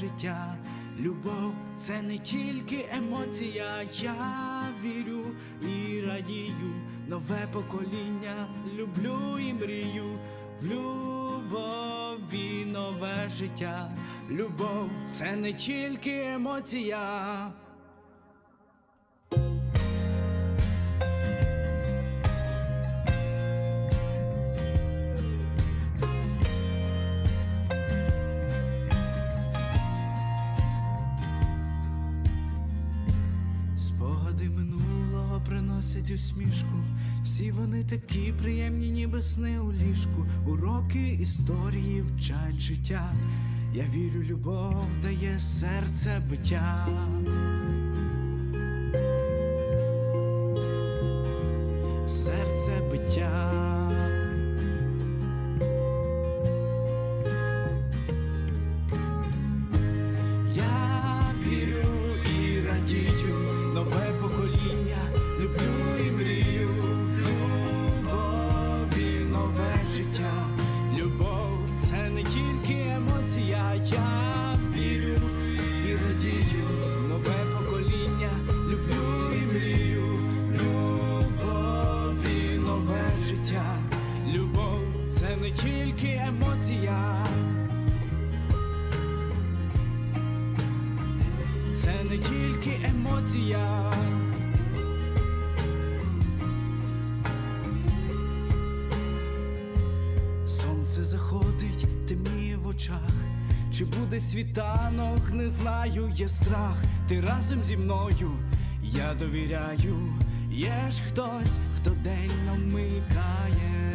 життя. Любов це не тільки емоція, я вірю і радію, нове покоління, люблю і мрію, в любові нове життя. Любов це не тільки емоція. Приносять усмішку. Всі вони такі приємні, ніби сни у ліжку. Уроки історії вчать життя. Я вірю, любов дає серце биття. Я вірю і радію, нове покоління, люблю і мрію, любові нове життя. Любов це не тільки емоція. Це не тільки емоція. Сонце заходить, темніє. Чи буде світанок, не знаю, є страх. Ти разом зі мною, я довіряю. Є ж хтось, хто день намикає.